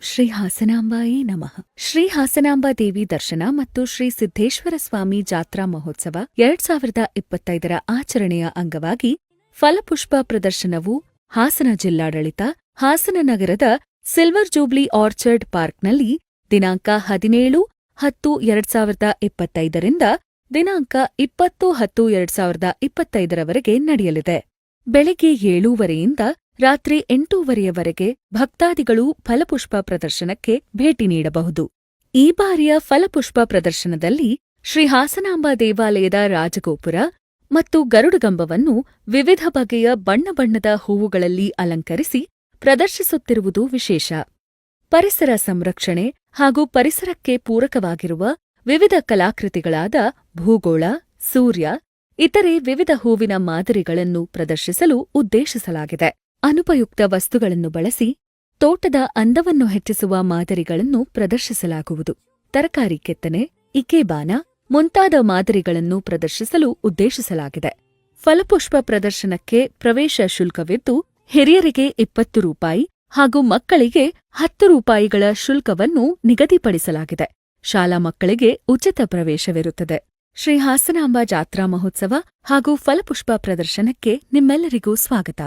ಶ್ರೀ ಹಾಸನಾಂಬಾಯೇ ನಮಃ. ಶ್ರೀ ಹಾಸನಾಂಬಾ ದೇವಿ ದರ್ಶನ ಮತ್ತು ಶ್ರೀ ಸಿದ್ದೇಶ್ವರ ಸ್ವಾಮಿ ಜಾತ್ರಾ ಮಹೋತ್ಸವ ಎರಡ್ ಸಾವಿರದ ಇಪ್ಪತ್ತೈದರ ಆಚರಣೆಯ ಅಂಗವಾಗಿ ಫಲಪುಷ್ಪ ಪ್ರದರ್ಶನವು ಹಾಸನ ಜಿಲ್ಲಾಡಳಿತ, ಹಾಸನ ನಗರದ ಸಿಲ್ವರ್ ಜೂಬ್ಲಿ ಆರ್ಚರ್ಡ್ ಪಾರ್ಕ್ನಲ್ಲಿ ದಿನಾಂಕ ಹದಿನೇಳು ಹತ್ತು ಎರಡ್ ಸಾವಿರದ ಇಪ್ಪತ್ತೈದರಿಂದ ದಿನಾಂಕ ಇಪ್ಪತ್ತು ಹತ್ತು ಎರಡ್ ಸಾವಿರದ ಇಪ್ಪತ್ತೈದರವರೆಗೆ ನಡೆಯಲಿದೆ. ಬೆಳಗ್ಗೆ ಏಳೂವರೆಯಿಂದ ರಾತ್ರಿ ಎಂಟೂವರೆಯವರೆಗೆ ಭಕ್ತಾದಿಗಳು ಫಲಪುಷ್ಪ ಪ್ರದರ್ಶನಕ್ಕೆ ಭೇಟಿ ನೀಡಬಹುದು. ಈ ಬಾರಿಯ ಫಲಪುಷ್ಪ ಪ್ರದರ್ಶನದಲ್ಲಿ ಶ್ರೀ ಹಾಸನಾಂಬ ದೇವಾಲಯದ ರಾಜಗೋಪುರ ಮತ್ತು ಗರುಡಗಂಬವನ್ನು ವಿವಿಧ ಬಗೆಯ ಬಣ್ಣ ಬಣ್ಣದ ಹೂವುಗಳಲ್ಲಿ ಅಲಂಕರಿಸಿ ಪ್ರದರ್ಶಿಸುತ್ತಿರುವುದು ವಿಶೇಷ. ಪರಿಸರ ಸಂರಕ್ಷಣೆ ಹಾಗೂ ಪರಿಸರಕ್ಕೆ ಪೂರಕವಾಗಿರುವ ವಿವಿಧ ಕಲಾಕೃತಿಗಳಾದ ಭೂಗೋಳ, ಸೂರ್ಯ, ಇತರೆ ವಿವಿಧ ಹೂವಿನ ಮಾದರಿಗಳನ್ನು ಪ್ರದರ್ಶಿಸಲು ಉದ್ದೇಶಿಸಲಾಗಿದೆ. ಅನುಪಯುಕ್ತ ವಸ್ತುಗಳನ್ನು ಬಳಸಿ ತೋಟದ ಅಂದವನ್ನು ಹೆಚ್ಚಿಸುವ ಮಾದರಿಗಳನ್ನು ಪ್ರದರ್ಶಿಸಲಾಗುವುದು. ತರಕಾರಿ ಕೆತ್ತನೆ ಇಕೆಬಾನ ಮುಂತಾದ ಮಾದರಿಗಳನ್ನು ಪ್ರದರ್ಶಿಸಲು ಉದ್ದೇಶಿಸಲಾಗಿದೆ. ಫಲಪುಷ್ಪ ಪ್ರದರ್ಶನಕ್ಕೆ ಪ್ರವೇಶ ಶುಲ್ಕವಿದ್ದು, ಹಿರಿಯರಿಗೆ ಇಪ್ಪತ್ತು ರೂಪಾಯಿ ಹಾಗೂ ಮಕ್ಕಳಿಗೆ ಹತ್ತು ರೂಪಾಯಿಗಳ ಶುಲ್ಕವನ್ನು ನಿಗದಿಪಡಿಸಲಾಗಿದೆ. ಶಾಲಾ ಮಕ್ಕಳಿಗೆ ಉಚಿತ ಪ್ರವೇಶವಿರುತ್ತದೆ. ಶ್ರೀ ಹಾಸನಾಂಬ ಜಾತ್ರಾ ಮಹೋತ್ಸವ ಹಾಗೂ ಫಲಪುಷ್ಪ ಪ್ರದರ್ಶನಕ್ಕೆ ನಿಮ್ಮೆಲ್ಲರಿಗೂ ಸ್ವಾಗತ.